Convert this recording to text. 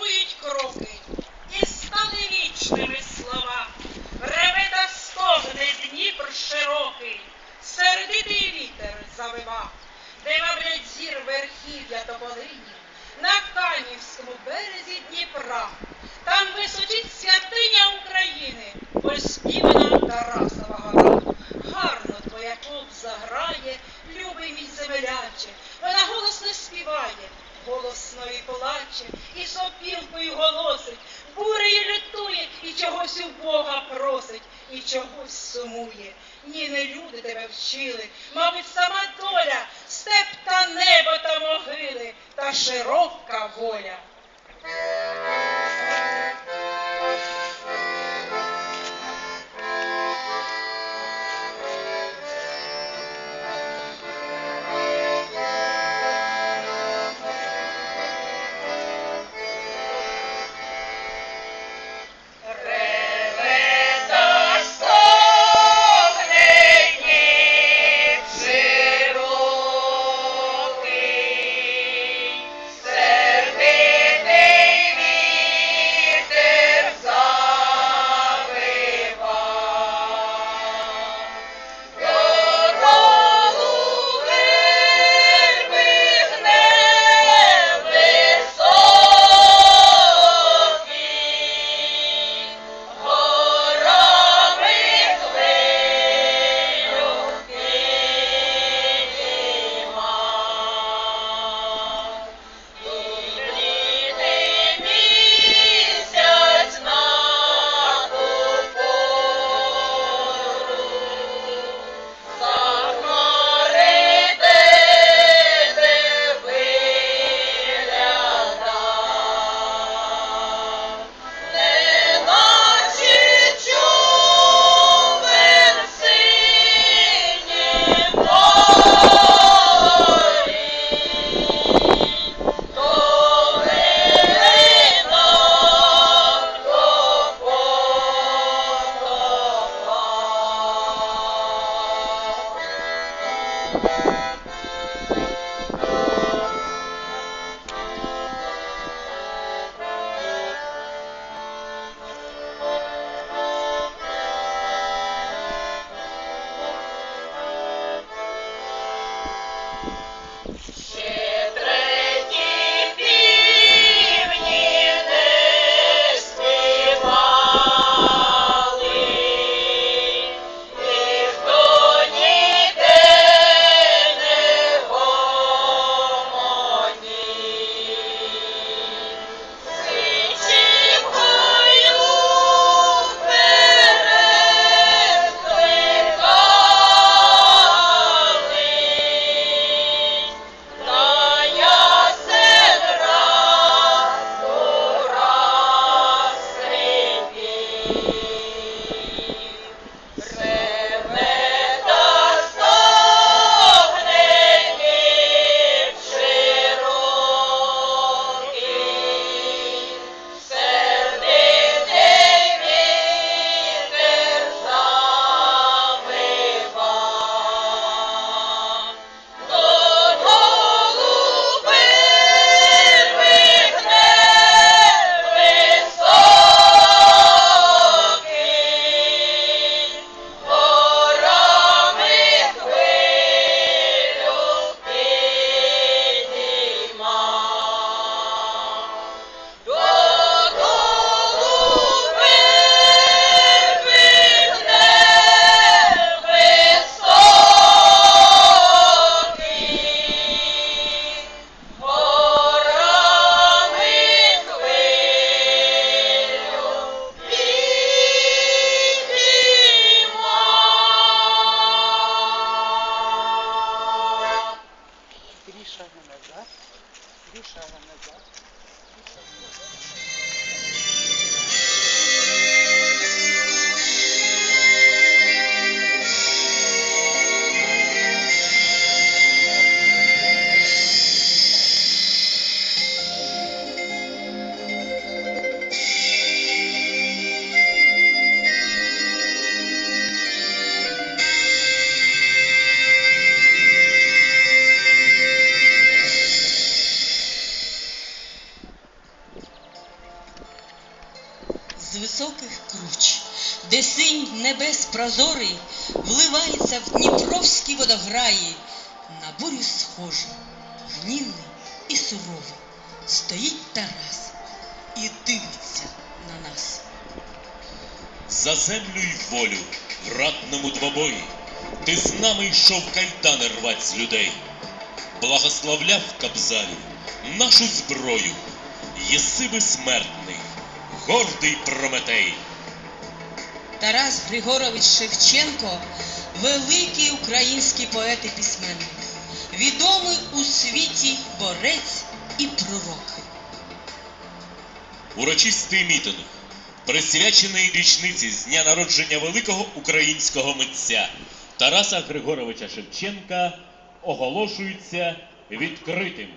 галопують кроки, і стали вічними слова. Реве та стогне Дніпр широкий, сердитий вітер завива, де мавлять зір верхів'я тополині, на Канівському березі Дніпра. Там височить святиня України, поспівана Тарасова гора. Гарно твоя кобза грає, любий мій земеляче, вона голосно співає, голосно і плаче, і сопілкою голосить, бурею лютує, і чогось у Бога просить, і чогось сумує. Ні, не люди тебе вчили, мабуть, сама доля, степ та небо та могили, та широка воля. Небес прозорий вливається в дніпровські водограї, на бурю схожий, гнівний і суровий, стоїть Тарас і дивиться на нас. За землю й волю в ратному двобої ти з нами йшов кайдани рвать з людей, благословляв Кабзарю нашу зброю, єси безсмертний, гордий Прометей. Тарас Григорович Шевченко великий український поет і письменник, відомий у світі борець і пророк. Урочистий мітинг, присвячений річниці з дня народження великого українського митця Тараса Григоровича Шевченка, оголошується відкритим.